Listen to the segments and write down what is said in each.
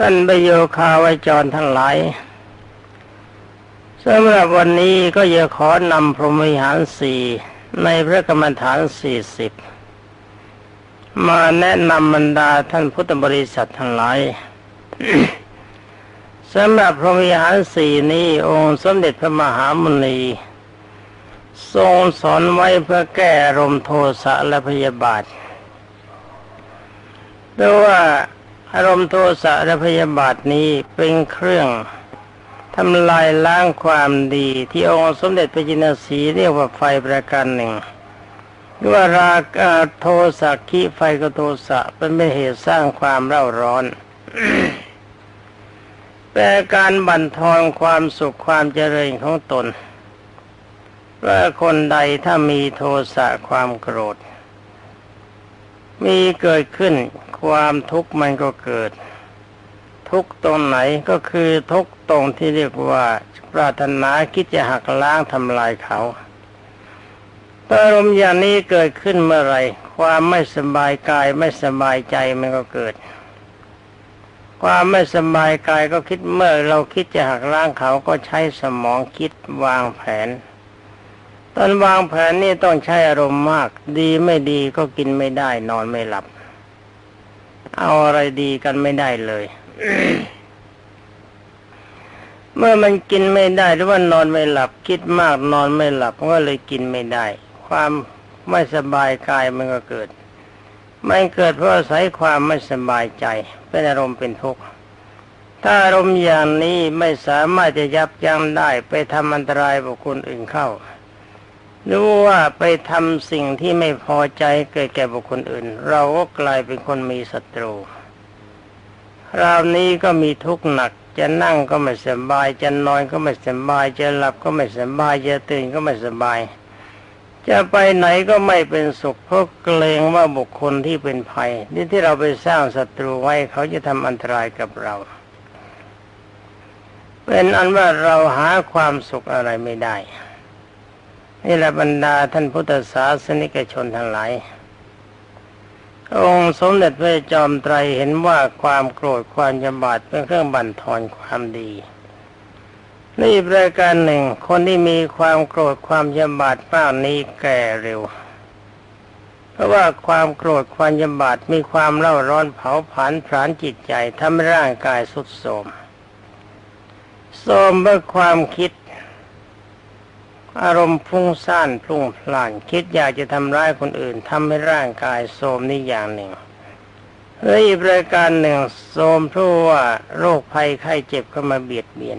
ท่านประโยคาวจรทั้งหลายสำหรับวันนี้ก็จะขอนำพรหมวิหารสี่ในพระกรรมฐานสี่สิบมาแนะนำบรรดาท่านพุทธบริษัททั้งหลายสำหรับพรหมวิหารสี่นี้องค์สมเด็จพระมหามุนี ทรงสอนไว้เพื่อแก้อารมณ์โทสะและพยาบาทแต่ว่า อารมณ์โทสะและพยาบาทนี้เป็นเครื่องทำลายล้างความดีที่องค์สมเด็จพระจินสีเรียกว่าไฟประการหนึ่งว่าราคะโทสะขีไฟกโทสะเป็นเหตุสร้างความเร่าร้อนแต่การบั่นทอนความสุขความเจริญของตนว่าคนใดถ้ามีโทสะความโกรธ มีเกิดขึ้น ความทุกข์มันก็เกิด ทุกตรงไหนก็คือทุกตรงที่เรียกว่าปรารถนาคิดจะหักล้างทำลายเขาอารมณ์อย่างนี้เกิดขึ้นเมื่อไรความไม่สบายกายไม่สบายใจมันก็เกิด ความไม่สบายกายก็คิดเมื่อเราคิดจะหักล้างเขาก็ใช้สมองคิดวางแผน ตอนวางแผนนี่ต้องใช้อารมณ์มาก ดีไม่ดีก็กินไม่ได้ นอนไม่หลับ เอาอะไรดีกันไม่ได้เลย เมื่อมันกินไม่ได้หรือว่านอนไม่หลับ คิดมากนอนไม่หลับก็เลยกินไม่ได้ ความไม่สบายกายมันก็เกิด มันเกิดเพราะอาศัยความไม่สบายใจ เป็นอารมณ์เป็นทุกข์ถ้าอารมณ์อย่างนี้ไม่สามารถจะยับยั้งได้ไปทำอันตรายบุคคลอื่นเข้า รู้ว่าไปทำสิ่งที่ไม่พอใจเกิดแก่บุคคลอื่น เราก็กลายเป็นคนมีศัตรูคราวนี้ก็มีทุกข์หนัก จะนั่งก็ไม่สบาย จะนอนก็ไม่สบาย จะหลับก็ไม่สบาย จะตื่นก็ไม่สบาย จะไปไหนก็ไม่เป็นสุขเพราะเกรงว่าบุคคลที่เป็นภัย นี่ที่เราไปสร้างศัตรูไว้เขาจะทำอันตรายกับเรา เป็นอันว่าเราหาความสุขอะไรไม่ได้ นี่แหละบรรดาท่านพุทธศาสนิกชนทั้งหลาย องค์สมเด็จพระจอมไตรเห็นว่าความโกรธความยำบาดเป็นเครื่องบั่นทอนความดี นี่ประการหนึ่ง คนที่มีความโกรธความยำบาดมากนี้แก่เร็ว เพราะว่าความโกรธความยำบาดมีความเล่าร้อนเผาผลาญผลาญจิตใจทำให้ร่างกายสุดโทมโทมเมื่อความคิด อารมณ์พุ่งซ่านพุ่งพล่าน คิดอยากจะทำร้ายคนอื่นทำให้ร่างกายโทมนี่อย่างหนึ่งและอีกรายการหนึ่งโทมเพราะว่าโรคภัยไข้เจ็บเข้ามาเบียดเบียน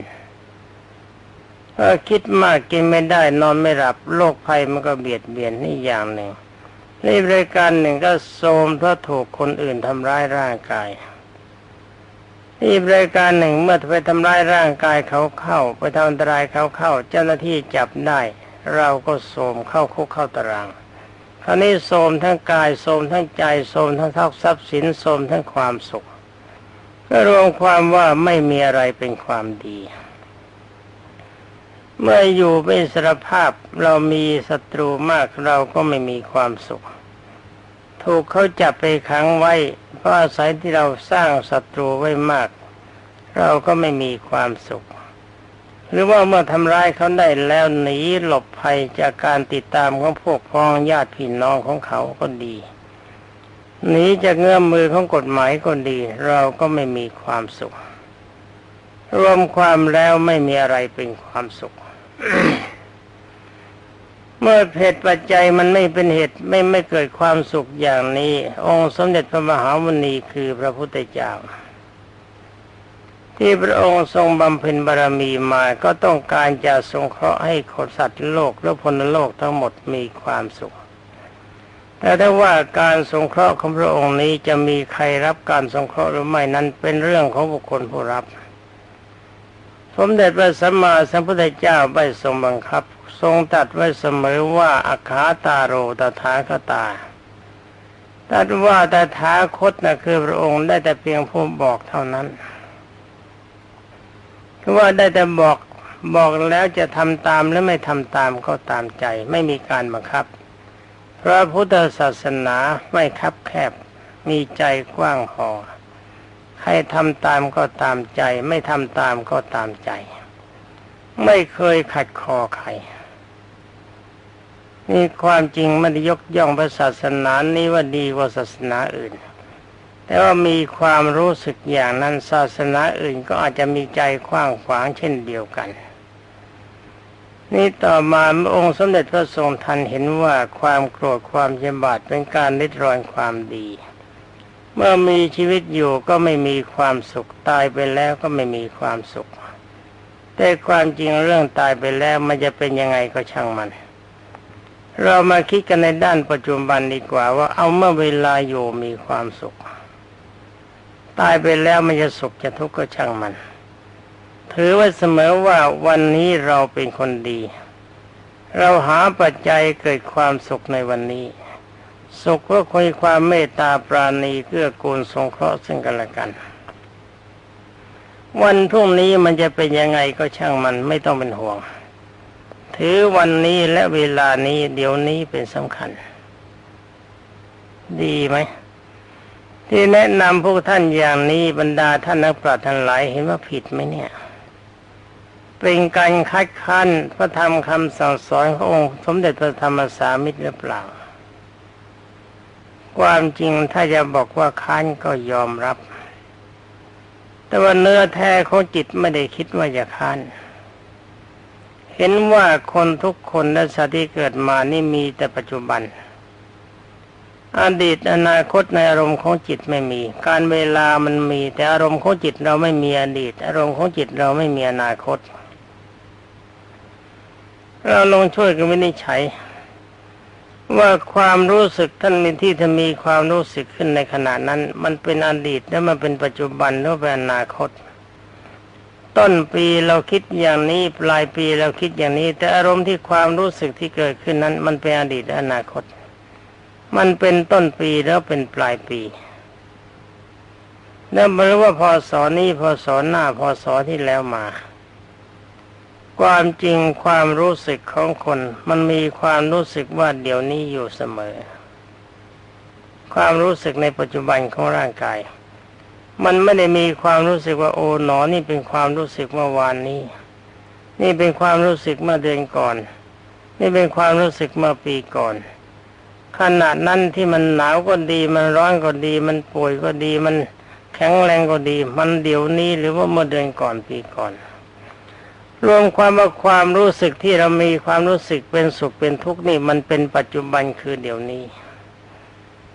เออคิดมากกินไม่ได้นอนไม่หลับโรคภัยมันก็เบียดเบียนนี่อย่างหนึ่งนี่รายการหนึ่งก็โทมเพราะถูกคนอื่นทำร้ายร่างกาย อีกรายการหนึ่งเมื่อไปทำร้ายร่างกายเขาเข้า ไปทำอันตรายเขาเข้า เจ้าหน้าที่จับได้ เราก็โสมเข้าคุกเข้าตารางคราวนี้โสมทั้งกายโสมทั้งใจโสมทั้งทรัพย์ทรัพย์สินโสมทั้งความสุข ก็รวมความว่าไม่มีอะไรเป็นความดี เมื่ออยู่เป็นสรภาพเรามีศัตรูมากเราก็ไม่มีความสุข ถูกเขาจับไปขังไว้ ราะอาศัยที่เราสร้างศัตรูไว้มาก เราก็ไม่มีความสุข หรือว่าเมื่อทำร้ายเขาได้แล้วหนีหลบภัยจากการติดตามของพวกพ้องญาติพี่น้องของเขาก็ดีหนีจากเงื้อมมือของกฎหมายก็ดี เราก็ไม่มีความสุข รวมความแล้วไม่มีอะไรเป็นความสุข เมื่อเหตุปัจจัยมันไม่เป็นเหตุไม่ไม่เกิดความสุขอย่างนี้ องค์สมเด็จพระมหาวณีคือพระพุทธเจ้า ที่พระองค์ทรงบำเพ็ญบารมีมาก็ต้องการจะสงเคราะห์ให้คนสัตว์โลกและพลโลกทั้งหมดมีความสุข แต่ถ้าว่าการสงเคราะห์ของพระองค์นี้จะมีใครรับการสงเคราะห์หรือไม่นั้นเป็นเรื่องของบุคคลผู้รับสมเด็จพระสัมมาสัมพุทธเจ้าไม่ทรงบังคับ ทรงตัดไว้เสมอว่าอาคาตาโรตถาคตาตัดว่าตถาคตนะคือพระองค์ได้แต่เพียงผู้บอกเท่านั้นคือว่าได้แต่บอกบอกแล้วจะทำตามและไม่ทำตามก็ตามใจ ไม่มีการบังคับ พระพุทธศาสนาไม่คับแคบมีใจกว้างพอใครทำตามก็ตามใจ ไม่ทำตามก็ตามใจ ไม่เคยขัดคอใคร นี่ความจริงไม่ได้ยกย่องพระศาสนานี้ว่าดีกว่าศาสนาอื่น แต่ว่ามีความรู้สึกอย่างนั้นศาสนาอื่นก็อาจจะมีใจกว้างขวางเช่นเดียวกัน นี่ต่อมาองค์สมเด็จพระทรงทันเห็นว่าความโกรธความเจ็บาดเป็นการริดรอนความดี เมื่อมีชีวิตอยู่ก็ไม่มีความสุขตายไปแล้วก็ไม่มีความสุข แต่ความจริงเรื่องตายไปแล้วมันจะเป็นยังไงก็ช่างมัน เรามาคิดกันในด้านปัจจุบันดีกว่าว่าเอาเมื่อเวลาอยู่มีความสุข ตายไปแล้วมันจะสุขจะทุกข์ก็ช่างมัน ถือว่าเสมอว่าวันนี้เราเป็นคนดี เราหาปัจจัยเกิดความสุขในวันนี้ สุขก็คุยความเมตตาปราณีเกื้อกูลสงเคราะห์ซึ่งกันและกัน วันพรุ่งนี้มันจะเป็นยังไงก็ช่างมันไม่ต้องเป็นห่วง ถือวันนี้และเวลานี้เดี๋ยวนี้เป็นสำคัญ ดีไหม ที่แนะนำพวกท่านอย่างนี้บรรดาท่านนักปราชญ์ทั้งหลายเห็นว่าผิดไหมเนี่ยเป็นการคัดค้านพระธรรมคำสั่งสอนขององค์สมเด็จพระธรรมสามิตรหรือเปล่า ความจริงถ้าจะบอกว่าค้านก็ยอมรับ แต่ว่าเนื้อแท้ของจิตไม่ได้คิดว่าจะค้าน เห็นว่าคนทุกคนและสัตว์ที่เกิดมานี่มีแต่ปัจจุบัน อดีตอนาคตในอารมณ์ของจิตไม่มี การเวลามันมี แต่อารมณ์ของจิตเราไม่มีอดีต อารมณ์ของจิตเราไม่มีอนาคต เราลองช่วยกันวินิจฉัย ว่าความรู้สึกท่านมีที่จะมีความรู้สึกขึ้นในขณะนั้น มันเป็นอดีตและมันเป็นปัจจุบันหรือเป็นอนาคต ต้นปีเราคิดอย่างนี้ปลายปีเราคิดอย่างนี้ แต่อารมณ์ที่ความรู้สึกที่เกิดขึ้นนั้น มันเป็นอดีตอนาคต มันเป็นต้นปีแล้วเป็นปลายปีนั่นหมายว่าพอสอนนี้พอสอนหน้าพอสอนที่แล้วมา ความจริงความรู้สึกของคน มันมีความรู้สึกว่าเดี๋ยวนี้อยู่เสมอ ความรู้สึกในปัจจุบันของร่างกาย มันไม่ได้มีความรู้สึกว่าโอ้หนอนี่เป็นความรู้สึกเมื่อวานนี้ นี่เป็นความรู้สึกเมื่อเดือนก่อน นี่เป็นความรู้สึกเมื่อปีก่อน ขนาดนั้นที่มันหนาวก็ดี มันร้อนก็ดี มันป่วยก็ดี มันแข็งแรงก็ดี มันเดี๋ยวนี้หรือว่าเมื่อเดือนก่อนปีก่อน รวมความว่าความรู้สึกที่เรามีความรู้สึกเป็นสุขเป็นทุกข์นี่มันเป็นปัจจุบันคือเดี๋ยวนี้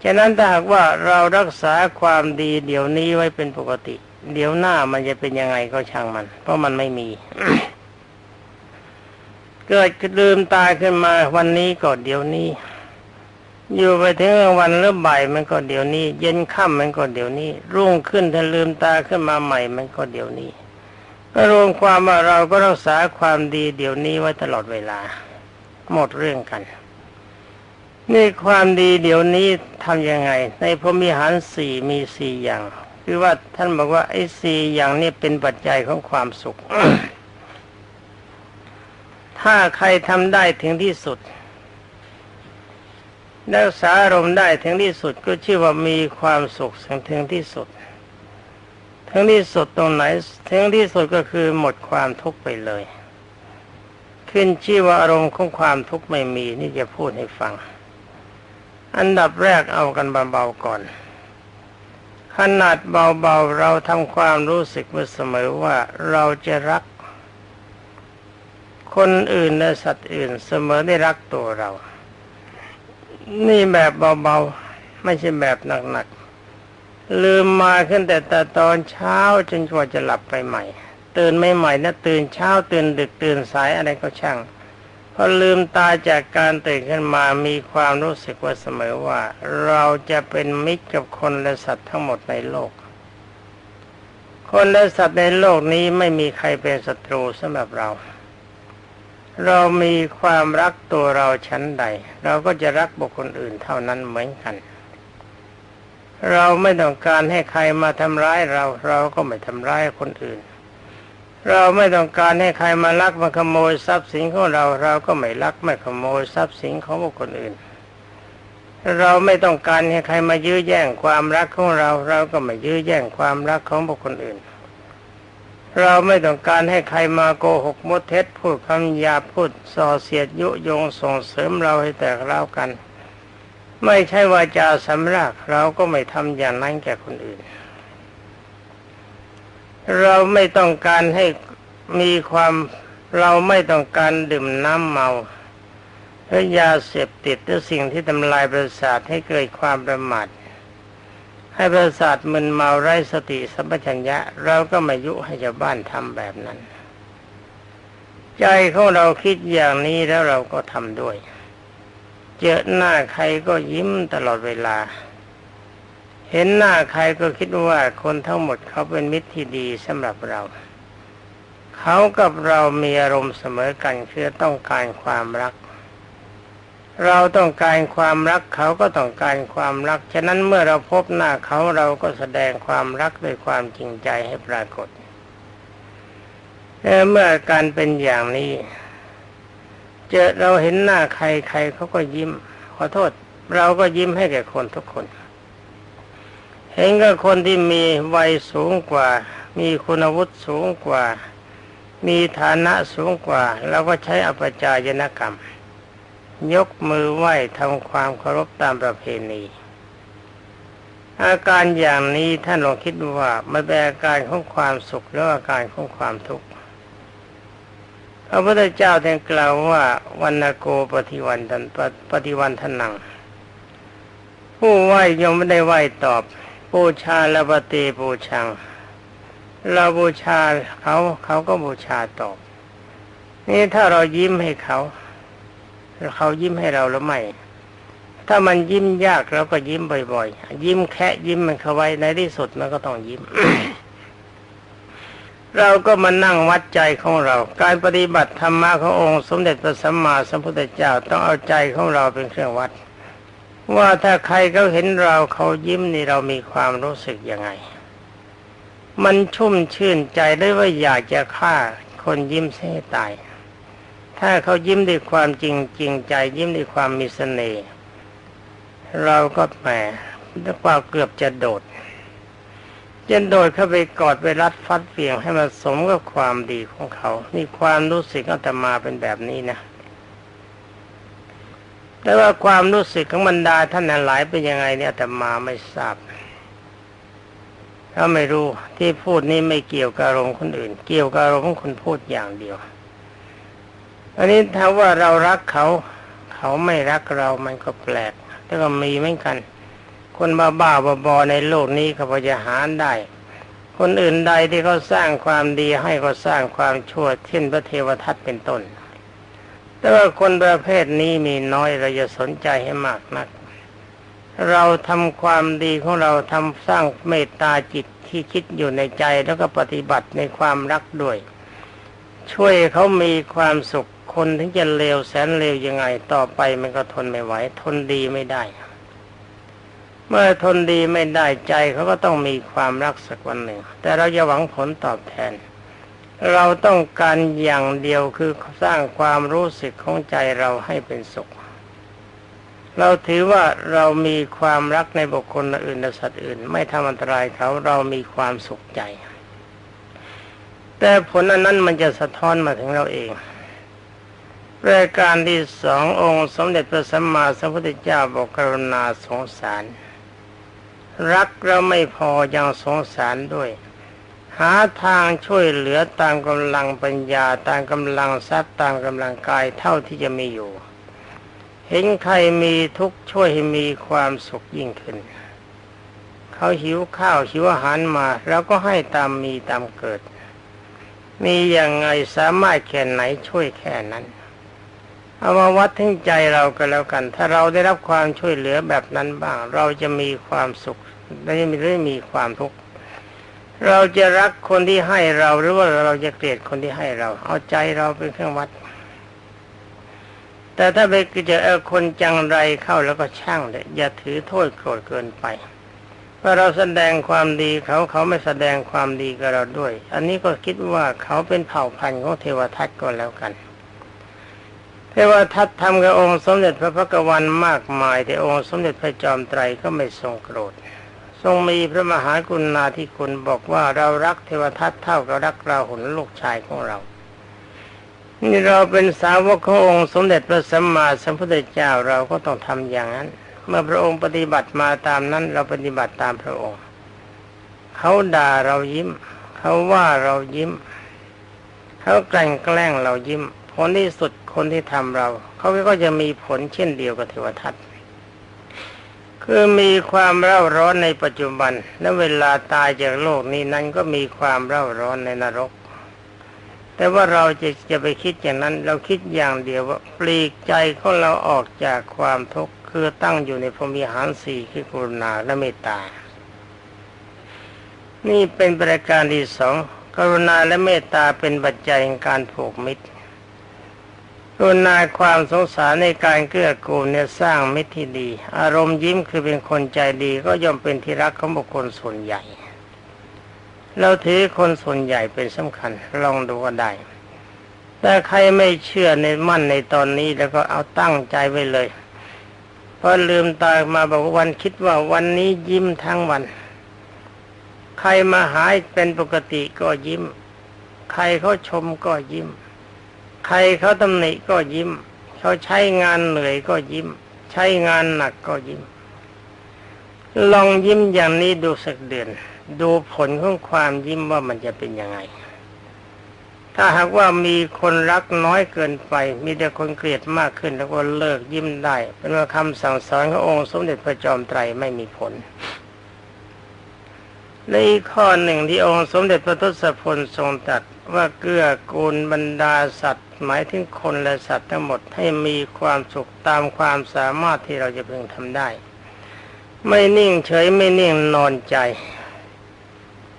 ฉะนั้นถ้าหากว่าเรารักษาความดีเดี๋ยวนี้ไว้เป็นปกติ เดี๋ยวหน้ามันจะเป็นยังไงก็ช่างมัน เพราะมันไม่มี เกิดลืมตาขึ้นมาวันนี้ก็เดี๋ยวนี้ อยู่ไปถึงวันหรือบ่ายมันก็เดี๋ยวนี้ เย็นค่ำมันก็เดี๋ยวนี้ รุ่งขึ้นถ้าลืมตาขึ้นมาใหม่มันก็เดี๋ยวนี้ก็รวมความว่าเราก็รักษาความดีเดี๋ยวนี้ไว้ตลอดเวลา หมดเรื่องกัน นี่ความดีเดี๋ยวนี้ทำยังไง ในพรมีหารสี่มีสี่อย่าง คือว่าท่านบอกว่าไอ้สี่อย่างนี้เป็นปัจจัยของความสุข ถ้าใครทำได้ถึงที่สุดรักษาอารมณ์ได้ถึงที่สุดก็ชื่อว่ามีความสุขถึงที่สุดถึงที่สุดตรงไหนถึงที่สุดก็คือหมดความทุกข์ไปเลย ขึ้นชื่อว่าอารมณ์ของความทุกข์ไม่มีนี่จะพูดให้ฟัง อันดับแรกเอากันเบาๆก่อน ขนาดเบาๆเราทำความรู้สึกมาเสมอว่าเราจะรัก คนอื่นและสัตว์อื่นเสมอได้รักตัวเรา นี่แบบเบาๆ ไม่ใช่แบบหนักๆ ลืมมาขึ้นแต่แต่ตอนเช้าจนกว่าจะหลับไปใหม่ ตื่นไม่ใหม่นะตื่นเช้าตื่นดึกตื่นสายอะไรก็ช่าง พอลืมตาจากการตื่นขึ้นมามีความรู้สึกว่าเสมอว่า เราจะเป็นมิตรกับคนและสัตว์ทั้งหมดในโลก คนและสัตว์ในโลกนี้ไม่มีใครเป็นศัตรูสำหรับเรา เรามีความรักตัวเราชั้นใด เราก็จะรักบุคคลอื่นเท่านั้นเหมือนกัน เราไม่ต้องการให้ใครมาทำร้ายเรา เราก็ไม่ทำร้ายคนอื่น เราไม่ต้องการให้ใครมาลักมาขโมยทรัพย์สินของเราเราก็ไม่ลักไม่ขโมยทรัพย์สินของบุคคลอื่น เราไม่ต้องการให้ใครมายื้อแย่งความรักของเราเราก็ไม่ยื้อแย่งความรักของบุคคลอื่น เราไม่ต้องการให้ใครมาโกหกมดเท็จพูดคำหยาพูดส่อเสียดยุยงส่งเสริมเราให้แตกเล่ากัน ไม่ใช่ว่าจะสำรักเราก็ไม่ทำอย่างนั้นแก่คนอื่น เราไม่ต้องการให้มีความเราไม่ต้องการดื่มน้ำเมาหรือยาเสพติดหรือสิ่งที่ทำลายประสาทให้เกิดความประมาทให้ประสาทมึนเมาไร้สติสัมปชัญญะ เราก็ไม่ยุให้ชาวบ้านทำแบบนั้น ใจของเราคิดอย่างนี้แล้วเราก็ทำด้วย เจอหน้าใครก็ยิ้มตลอดเวลา เห็นหน้าใครก็คิดว่าคนทั้งหมดเขาเป็นมิตรที่ดีสำหรับเรา เขากับเรามีอารมณ์เสมอกันคือต้องการความรัก เราต้องการความรักเขาก็ต้องการความรัก ฉะนั้นเมื่อเราพบหน้าเขาเราก็แสดงความรักด้วยความจริงใจให้ปรากฏเมื่อการเป็นอย่างนี้ เจอเราเห็นหน้าใครใครเขาก็ยิ้ม ขอโทษ เราก็ยิ้มให้แก่คนทุกคน เห็นกับคนที่มีวัยสูงกว่า มีคุณวุฒิสูงกว่า มีฐานะสูงกว่าเราก็ใช้อปจายนกรรม ยกมือไหว้ทำความเคารพตามประเพณีอาการอย่างนี้ท่านลองคิดดูว่ามันเป็นอาการของความสุขหรืออาการของความทุกข์พระพุทธเจ้าท่านกล่าวว่าวันโกปฏิวันทันปฏิวันทนัง ผู้ไหว้ยังไม่ได้ไหว้ตอบ บูชาละปฏิบูชัง เราบูชาเขาเขาก็บูชาตอบ นี่ถ้าเรายิ้มให้เขาเขายิ้มให้เราหรือไม่ ถ้ามันยิ้มยากเราก็ยิ้มบ่อยๆ ยิ้มแค่ยิ้มมันเข้าไว้ในที่สุดมันก็ต้องยิ้ม เราก็มานั่งวัดใจของเรา การปฏิบัติธรรมะขององค์ สมเด็จพระสัมมาสัมพุทธเจ้าต้องเอาใจของเราเป็นเครื่องวัด ว่าถ้าใครเขาเห็นเราเขายิ้มนี่เรามีความรู้สึกยังไง มันชุ่มชื่นใจได้ว่าอยากจะฆ่าคนยิ้มเสียตาย ถ้าเขายิ้มด้วยความจริงจริงใจ ยิ้มด้วยความมีเสน่ห์เราก็แหมด้วยความเกือบจะโดดจะโดดเข้าไปกอดไปรัดฟัดเฟียงให้มันสมกับความดีของเขา นี่ความรู้สึกอาตมาเป็นแบบนี้นะ แต่ว่าความรู้สึกของบรรดาท่านหลายเป็นยังไงเนี่ยอาตมาไม่ทราบถ้าไม่รู้ที่พูดนี้ไม่เกี่ยวกับอารมณ์คนอื่น เกี่ยวกับอารมณ์ของคนพูดอย่างเดียว อันนี้ถ้าว่าเรารักเขา เขาไม่รักเรามันก็แปลกแต่ก็มีเหมือนกัน คนบ้าบ้าบอในโลกนี้เขาพอจะหาได้ คนอื่นใดที่เขาสร้างความดีให้ก็สร้างความชั่วเช่นพระเทวทัตเป็นต้น แต่ว่าคนประเภทนี้มีน้อยเราจะสนใจให้มากนัก เราทำความดีของเราทำสร้างเมตตาจิตที่คิดอยู่ในใจแล้วก็ปฏิบัติในความรักด้วย ช่วยเขามีความสุขคนถึงจะเลวแสนเลวยังไงต่อไปมันก็ทนไม่ไหว ทนดีไม่ได้ เมื่อทนดีไม่ได้ใจเขาก็ต้องมีความรักสักวันหนึ่ง แต่เราจะหวังผลตอบแทน เราต้องการอย่างเดียวคือสร้างความรู้สึกของใจเราให้เป็นสุข เราถือว่าเรามีความรักในบุคคลอื่นสัตว์อื่น ไม่ทำอันตรายเขาเรามีความสุขใจ แต่ผลอันนั้นมันจะสะท้อนมาถึงเราเองรายการที่สององค์สมเด็จพระสัมมาสัมพุทธเจ้าบอกกรุณาสงสาร รักเราไม่พอยังสงสารด้วย หาทางช่วยเหลือตามกำลังปัญญาตามกำลังทรัพย์ตามกำลังกายเท่าที่จะมีอยู่ เห็นใครมีทุกช่วยให้มีความสุขยิ่งขึ้น เขาหิวข้าวหิวอาหารมาเราก็ให้ตามมีตามเกิด มีอย่างไงสามารถแค่ไหนช่วยแค่นั้น เอามาวัดทั้งใจเราก็แล้วกัน ถ้าเราได้รับความช่วยเหลือแบบนั้นบ้าง เราจะมีความสุขและไม่ได้มีความทุกข์ เราจะรักคนที่ให้เราหรือว่าเราจะเกลียดคนที่ให้เรา เอาใจเราเป็นเครื่องวัด แต่ถ้าไปเจอคนจังไรเข้าแล้วก็ช่างเลยอย่าถือโทษโกรธเกินไปพราะเราแสดงความดีเขาเขาไม่แสดงความดีกับเราด้วย อันนี้ก็คิดว่าเขาเป็นเผ่าพันธุ์ของเทวทัตก็แล้วกัน เทวทัตทำกับองค์สมเด็จพระพักวันมากมาย แต่องค์สมเด็จพระจอมไตรก็ไม่ทรงโกรธ ทรงมีพระมหากรุณาธิคุณบอกว่าเรารักเทวทัตเท่ากับรักราหุลลูกชายของเรานี่เราเป็นสาวกขององค์สมเด็จพระสัมมาสัมพุทธเจ้าเราก็ต้องทำอย่างนั้น เมื่อพระองค์ปฏิบัติมาตามนั้น เราปฏิบัติตามพระองค์ เขาด่าเรายิ้ม เขาว่าเรายิ้ม เขาแกล้งแกล้งเรายิ้มผลที่สุดคนที่ทำเรา เขาก็จะมีผลเช่นเดียวกับเทวทัต คือมีความเร่าร้อนในปัจจุบัน และเวลาตายจากโลกนี้นั้นก็มีความเร่าร้อนในนรก แต่ว่าเราจะจะไปคิดอย่างนั้น เราคิดอย่างเดียวว่าปลีกใจของเราออกจากความทุกข์คือตั้งอยู่ในพรมิหารสี่คือกรุณาและเมตตา นี่เป็นประการที่สองกรุณาและเมตตาเป็นปัจจัยในการผูกมิตร รุณาความสงสารในการเกื้อกูลเนี่ยสร้างมิตรที่ดี อารมณ์ยิ้มคือเป็นคนใจดีก็ย่อมเป็นที่รักของบุคคลส่วนใหญ่ เราถือคนส่วนใหญ่เป็นสำคัญลองดูก็ได้แต่ใครไม่เชื่อในมั่นในตอนนี้แล้วก็เอาตั้งใจไว้เลยพอลืมตามาบอกวันคิดว่าวันนี้ยิ้มทั้งวัน ใครมาหายเป็นปกติก็ยิ้ม ใครเขาชมก็ยิ้ม ใครเขาตำหนิก็ยิ้ม เขาใช้งานเหนื่อยก็ยิ้ม ใช้งานหนักก็ยิ้ม ลองยิ้มอย่างนี้ดูสักเดือน ดูผลของความยิ้มว่ามันจะเป็นยังไง ถ้าหากว่ามีคนรักน้อยเกินไป มีแต่คนเกลียดมากขึ้น แล้วก็เลิกยิ้มได้ เป็นว่าคำสั่งสอนขององค์สมเด็จพระจอมไตรไม่มีผลในอีกข้อหนึ่งที่องค์สมเด็จพระทศพลทรงตรัสว่าเกื้อกูลบรรดาสัตว์ หมายถึงคนและสัตว์ทั้งหมดให้มีความสุขตามความสามารถที่เราจะพึงทำได้ ไม่นิ่งเฉยไม่นิ่งนอนใจ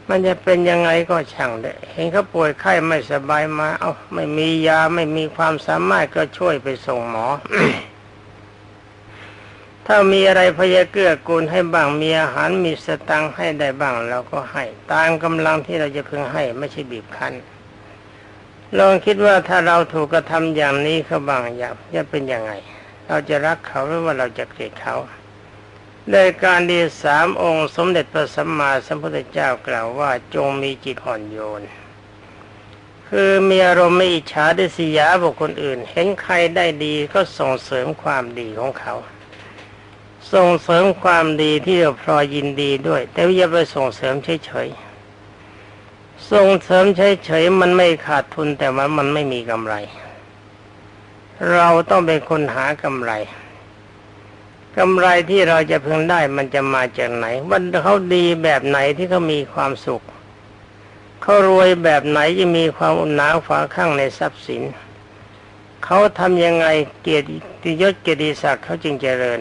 มันจะเป็นยังไงก็ช่างเด้เห็นเขาป่วยไข้ไม่สบายมา เอา้าไม่มียาไม่มีความสามารถก็ช่วยไปส่งหมอถ้ามีอะไรพยาเกื้อกูลให้บ้างมีอาหารมีสตังให้ได้บ้างเราก็ให้ ตามกำลังที่เราจะพึงให้ไม่ใช่บีบคั้น ลองคิดว่าถ้าเราถูกกระทำอย่างนี้เขาบางอย่างจะเป็นยังไง เราจะรักเขาหรือว่าเราจะเกลียดเขาในการดีสามองค์สมเด็จพระสัมมาสัมพุทธเจ้ากล่าวว่าจงมีจิตอ่อนโยน คือมีอารมณ์ไม่อิจฉาดิสยาบุคคลอื่น เห็นใครได้ดีก็ส่งเสริมความดีของเขา ส่งเสริมความดีที่เราพลอยยินดีด้วย แต่อย่าไปส่งเสริมเฉยๆ ส่งเสริมเฉยๆมันไม่ขาดทุนแต่ว่ามันไม่มีกำไร เราต้องเป็นคนหากำไรกำไรที่เราจะพึงได้มันจะมาจากไหน วันเขาดีแบบไหนที่เขามีความสุข เขารวยแบบไหนจะมีความอุ่นหนาฝาข้างในทรัพย์สิน เขาทำยังไงเกียรติยศเกียรติศักดิ์เขาจึงเจริญ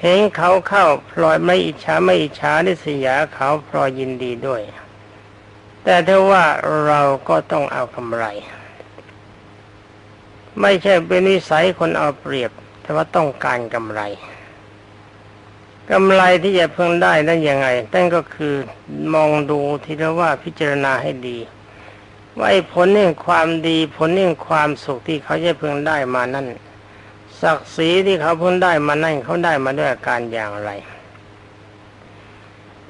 เห็นเขาเข้าพลอยไม่อิจฉาไม่อิจฉานิสยาเขาพลอยยินดีด้วย แต่ถ้าว่าเราก็ต้องเอากำไร ไม่ใช่เป็นนิสัยคนเอาเปรียบ แต่ว่าต้องการกำไรกำไรที่จะเพิ่งได้นั้นยังไงนั่นก็คือมองดูทีละว่าพิจารณาให้ดี ว่าผลแห่งความดีผลแห่งความสุขที่เขาจะเพิ่งได้มานั่นศักดิ์ศรีที่เขาเพิ่งได้มานั่นเขาได้มาด้วยการอย่างไร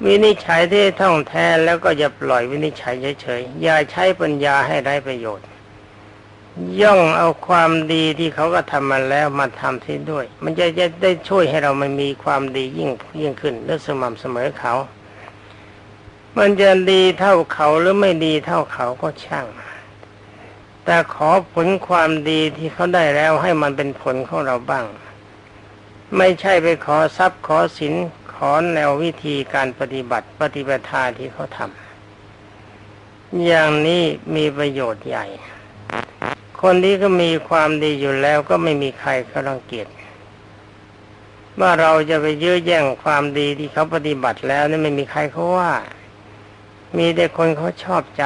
วินิจฉัยที่ท่องแท้แล้วก็อย่าปล่อยวินิจฉัยเฉยๆอย่าใช้ปัญญาให้ได้ประโยชน์ ย่องเอาความดีที่เขาก็ทำมาแล้วมาทำที่ด้วย มันจะจะได้ช่วยให้เรามันมีความดียิ่งยิ่งขึ้นและสม่ำเสมอเขา มันจะดีเท่าเขาหรือไม่ดีเท่าเขาก็ช่าง แต่ขอผลความดีที่เขาได้แล้วให้มันเป็นผลของเราบ้าง ไม่ใช่ไปขอทรัพย์ขอสิน ขอแนววิธีการปฏิบัติปฏิบัติที่เขาทำอย่างนี้มีประโยชน์ใหญ่ คนนี้ก็มีความดีอยู่แล้วก็ไม่มีใครเขารังเกียจว่าเราจะไปยื้อแย่งความดีที่เขาปฏิบัติแล้วนี่ไม่มีใครเขาว่า มีแต่คนเขาชอบใจ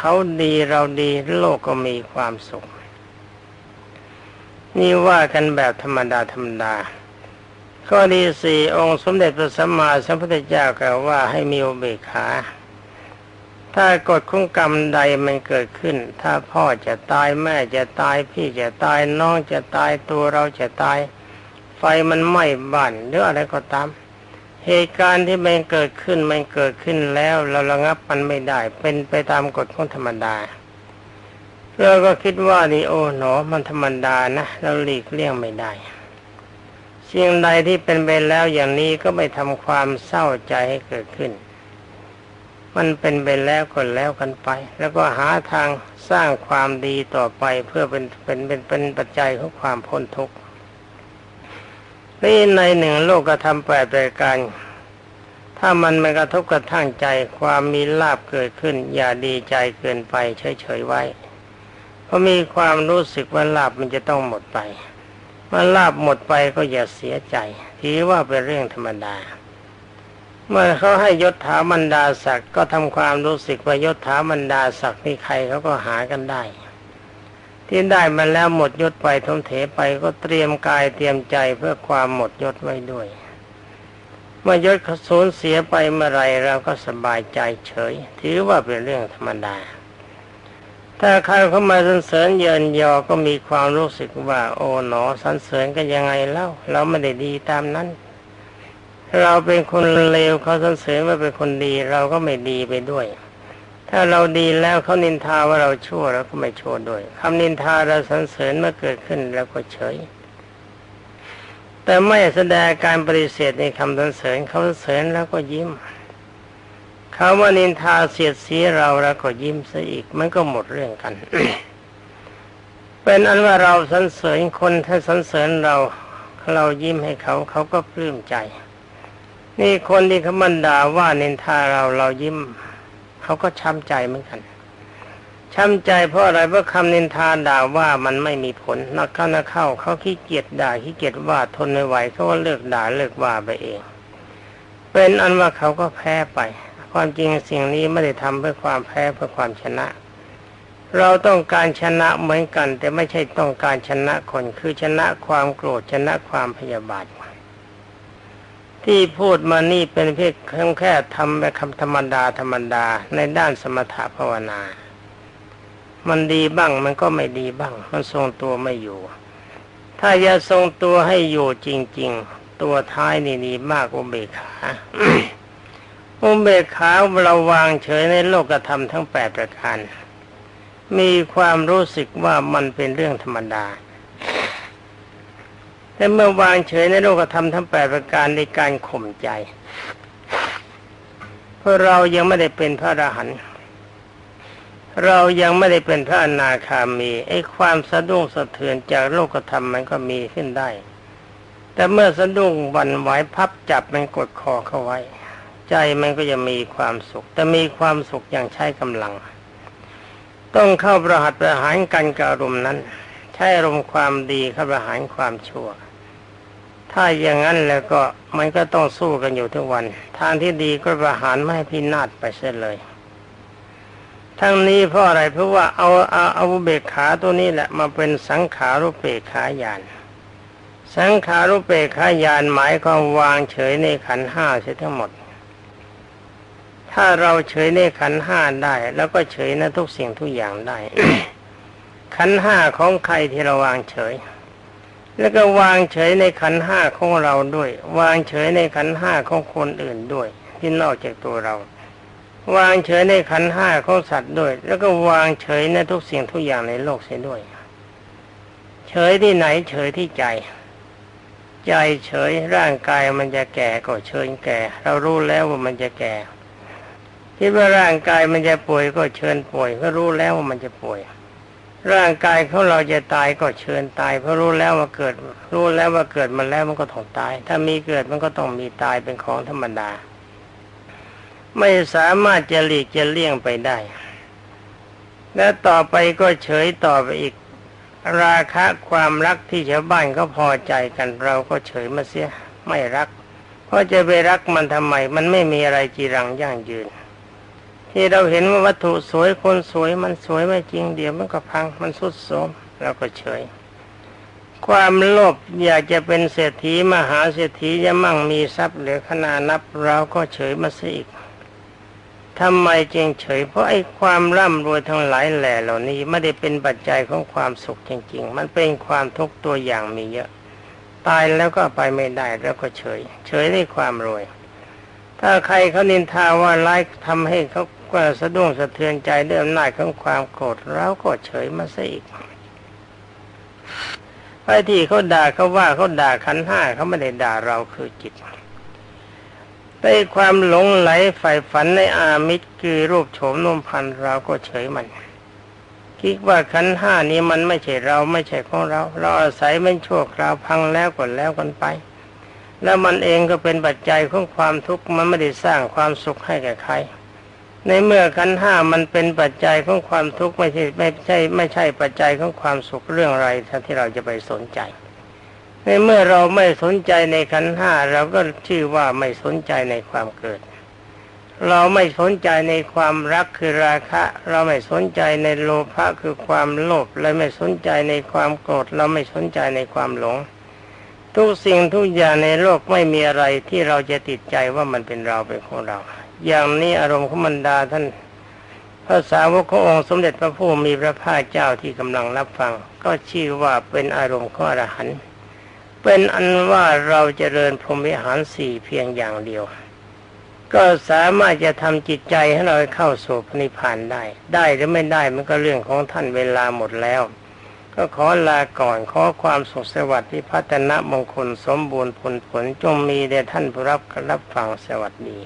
เขาดีเราดีโลกก็มีความสุข นี่ว่ากันแบบธรรมดาธรรมดา ข้อที่สี่องค์สมเด็จพระสัมมาสัมพุทธเจ้ากล่าวว่าให้มีอุเบกขา ถ้ากฎของกรรมใดมันเกิดขึ้น ถ้าพ่อจะตายแม่จะตายพี่จะตายน้องจะตายตัวเราจะตาย ไฟมันไหม้บ้านหรืออะไรก็ตาม เหตุการณ์ที่มันเกิดขึ้นมันเกิดขึ้นแล้วเราระงับมันไม่ได้ เป็นไปตามกฎของธรรมดาเราก็คิดว่านี่โอ้หนอมันธรรมดานะ เราหลีกเลี่ยงไม่ได้ สิ่งใดที่เป็นไปแล้วอย่างนี้ก็ไม่ทำความเศร้าใจให้เกิดขึ้น มันเป็นไปแล้วก็แล้วกันไป แล้วก็หาทางสร้างความดีต่อไปเพื่อเป็นเป็นเป็นเป็นปัจจัยของความพ้นทุกข์นี่ในหนึ่งโลกกระทำแปดรายการ ถ้ามันไม่กระทบกระทั่งใจความมีลาบเกิดขึ้น อย่าดีใจเกินไปเฉยๆไว้ เพราะมีความรู้สึกว่าลาบมันจะต้องหมดไป เมื่อลาบหมดไปก็อย่าเสียใจถือว่าเป็นเรื่องธรรมดา เมื่อเขาให้ยศถาบรรดาศักดิ์ก็ทำความรู้สึกว่ายศถาบรรดาศักดิ์นี่ใครเขาก็หากันได้ ที่ได้มาแล้วหมดยศไปทมเถไปก็เตรียมกายเตรียมใจเพื่อความหมดยศไว้ด้วย เมื่อยศขาสูญเสียไปเมื่อไรเราก็สบายใจเฉย ถือว่าเป็นเรื่องธรรมดา ถ้าใครเข้ามาสรรเสริญเยินยอก็มีความรู้สึกว่า โอ๋หนอสรรเสริญก็ยังไงเล่า เราไม่ได้ดีตามนั้น เราเป็นคนเลวเขาสรรเสริญว่าเป็นคนดี เราก็ไม่ดีไปด้วย ถ้าเราดีแล้วเขานินทาว่าเราชั่วเราก็ไม่ชั่วด้วยคำนินทาเราสรรเสริญเมื่อเกิดขึ้นแล้วก็เฉย แต่ไม่แสดงการปฏิเสธในคำสรรเสริญเขาสรรเสริญแล้วก็ยิ้ม เขาว่านินทาเสียดสีเราแล้วก็ยิ้มซะอีก มันก็หมดเรื่องกัน เป็นอันว่าเราสรรเสริญคนถ้าสรรเสริญเรา เรายิ้มให้เขาเขาก็ปลื้มใจ นี่คนที่เขามันด่าว่านินทาเราเรายิ้ม เขาก็ช้ำใจเหมือนกันช้ำใจเพราะอะไรเพราะคำนินทาด่าว่ามันไม่มีผลนักเข้านักเข้าเขาขี้เกียจด่าขี้เกียจว่าทนไม่ไหวเขาก็เลิกด่าเลิกว่าไปเอง เป็นอันว่าเขาก็แพ้ไป ความจริงสิ่งนี้ไม่ได้ทำเพื่อความแพ้เพื่อความชนะ เราต้องการชนะเหมือนกัน แต่ไม่ใช่ต้องการชนะคนคือชนะความโกรธชนะความพยาบาทที่พูดมานี่เป็นเพียงแค่ทำแบบคำธรรมดาธรรมดาในด้านสมถะภาวนา มันดีบ้างมันก็ไม่ดีบ้าง มันทรงตัวไม่อยู่ ถ้าจะทรงตัวให้อยู่จริง ๆ ตัวท้ายนี่ดีมากกว่าเบขา อุเบกขาเราวางเฉยในโลกธรรมทั้งแปดประการ มีความรู้สึกว่ามันเป็นเรื่องธรรมดา แต่เมื่อวางเฉยในโลกธรรมทั้งแปดประการในการข่มใจ เพราะเรายังไม่ได้เป็นพระอรหันต์ เรายังไม่ได้เป็นพระอนาคามี ไอ้ความสะดุ้งสะเทือนจากโลกธรรมมันก็มีขึ้นได้ แต่เมื่อสะดุ้งวันไหวพับจับมันกดคอเข้าไว้ ใจมันก็จะมีความสุข แต่มีความสุขอย่างใช้กำลัง ต้องเข้าประหัตประหารกันกับอารมณ์นั้น ใช้อารมณ์ความดีเข้าประหารความชั่ว ถ้าอย่างนั้นแล้วก็มันก็ต้องสู้กันอยู่ทุกวัน ทางที่ดีก็ประหารไม่ให้พินาศไปเสียเลยทั้งนี้เพราะอะไรเพราะว่าเอาเอาเอาเบกขาตัวนี้แหละมาเป็นสังขารุเปกขายาน สังขารุเปกขายานหมายความวางเฉยในขันห้าเสียทั้งหมด ถ้าเราเฉยในขันห้าได้ แล้วก็เฉยในทุกสิ่งทุกอย่างได้ ขันห้าของใครที่เราวางเฉย แล้วก็วางเฉยในขันห้าของเราด้วย วางเฉยในขันห้าของคนอื่นด้วย ที่นอกจากตัวเรา วางเฉยในขันห้าของสัตว์ด้วย แล้วก็วางเฉยในทุกสิ่งทุกอย่างในโลกเสียด้วย เฉยที่ไหนเฉยที่ใจใจเฉยร่างกายมันจะแก่ก็เฉยแก่ เรารู้แล้วว่ามันจะแก่ คิดว่าร่างกายมันจะป่วยก็เชิญป่วยเพราะรู้แล้วว่ามันจะป่วย ร่างกายของเราจะตายก็เชิญตาย เพราะรู้แล้วว่าเกิด รู้แล้วว่าเกิดมาแล้วมันก็ต้องตาย ถ้ามีเกิดมันก็ต้องมีตายเป็นของธรรมดา ไม่สามารถจะหลีกจะเลี่ยงไปได้ และต่อไปก็เฉยต่อไปอีกราคะความรักที่ชาวบ้านก็พอใจกันเราก็เฉยมาเสียไม่รัก เพราะจะไปรักมันทำไม มันไม่มีอะไรจีรังยั่งยืน ที่เราเห็นว่าวัตถุสวยคนสวยมันสวยไม่จริงเดี๋ยวมันก็พังมันสุดโทมเราก็เฉย ความโลภอยากจะเป็นเศรษฐีมหาเศรษฐีจะมั่งมีทรัพย์เหลือขนานับเราก็เฉยมาซะอีกทำไมจึงเฉย เพราะไอ้ความร่ำรวยทั้งหลายแหล่เหล่านี้ไม่ได้เป็นปัจจัยของความสุขจริง ๆ มันเป็นความทุกข์ตัวอย่างมีเยอะ ตายแล้วก็ไปไม่ได้แล้วก็เฉย เฉยในความรวย ถ้าใครเขานินทาว่าร้ายทำให้เขา ก็สะดุ้งสะเทือนใจด้วยอำนาจของความโกรธเราก็เฉยมาซะอีกไอ้ที่เขาด่าเขาว่าเขาด่าขันห้าเขาไม่ได้ด่าเราคือจิตในความหลงไหลใฝ่ฝันในอามิตรคือรูปโฉมนุ่มพันเราก็เฉยมัน คิดว่าขันห้านี้มันไม่ใช่เราไม่ใช่ของเรา เราอาศัยมันชั่วคราวพังแล้วก็แล้วกันไป แล้วมันเองก็เป็นปัจจัยของความทุกข์มันไม่ได้สร้างความสุขให้แก่ใคร ในเมื่อขันห้ามันเป็นปัจจัยของความทุกข์ไม่ใช่ไม่ใช่ ไม่ใช่ปัจจัยของความสุขเรื่องอะไรที่เราจะไปสนใจ ในเมื่อเราไม่สนใจในขันห้าเราก็ชื่อว่าไม่สนใจในความเกิด เราไม่สนใจในความรักคือราคะ เราไม่สนใจในโลภะคือความโลภและไม่สนใจในความโกรธเราไม่สนใจในความหลง ทุกสิ่งทุกอย่างในโลกไม่มีอะไรที่เราจะติดใจว่ามันเป็นเราเป็นของเรา อย่างนี้อารมณ์ของมันดาท่านภาษาวกขององค์สมเด็จพระผู้มีพระภาคเจ้าที่กำลังรับฟัง ก็ชื่อว่าเป็นอารมณ์ของอรหันเป็นอันว่าเราจเจริญพรหมวิหารสี่เพียงอย่างเดียว ก็สามารถจะทำจิตใจให้เราเข้าสู่พระนิพพานได้ ได้หรือไม่ได้มันก็เรื่องของท่านเวลาหมดแล้ว ก็ขอลาก่อนขอความสุขสวัสดิ์ที่พัฒนามงคลสมบูรณ์ผลผลจงมีแด่ท่านผู้รับรับฟังสวัสดี